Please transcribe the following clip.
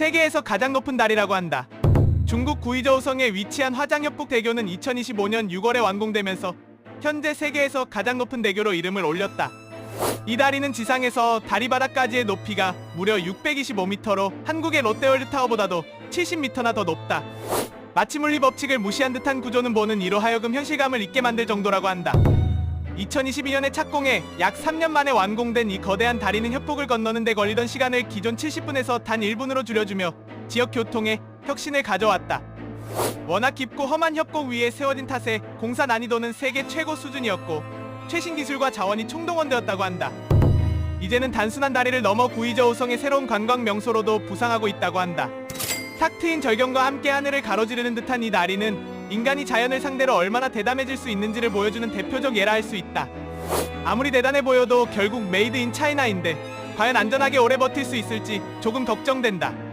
세계에서 가장 높은 다리라고 한다. 중국 구이저우성에 위치한 화장협북 대교는 2025년 6월에 완공되면서 현재 세계에서 가장 높은 대교로 이름을 올렸다. 이 다리는 지상에서 다리 바닥까지의 높이가 무려 625m로 한국의 롯데월드 타워보다도 70m나 더 높다. 마취물리 법칙을 무시한 듯한 구조는 보는 이로 하여금 현실감을 잊게 만들 정도라고 한다. 2022년에 착공해 약 3년 만에 완공된 이 거대한 다리는 협곡을 건너는 데 걸리던 시간을 기존 70분에서 단 1분으로 줄여주며 지역 교통에 혁신을 가져왔다. 워낙 깊고 험한 협곡 위에 세워진 탓에 공사 난이도는 세계 최고 수준이었고 최신 기술과 자원이 총동원되었다고 한다. 이제는 단순한 다리를 넘어 구이저우성의 새로운 관광 명소로도 부상하고 있다고 한다. 탁 트인 절경과 함께 하늘을 가로지르는 듯한 이 다리는 인간이 자연을 상대로 얼마나 대담해질 수 있는지를 보여주는 대표적 예라 할 수 있다. 아무리 대단해 보여도 결국 메이드 인 차이나인데 과연 안전하게 오래 버틸 수 있을지 조금 걱정된다.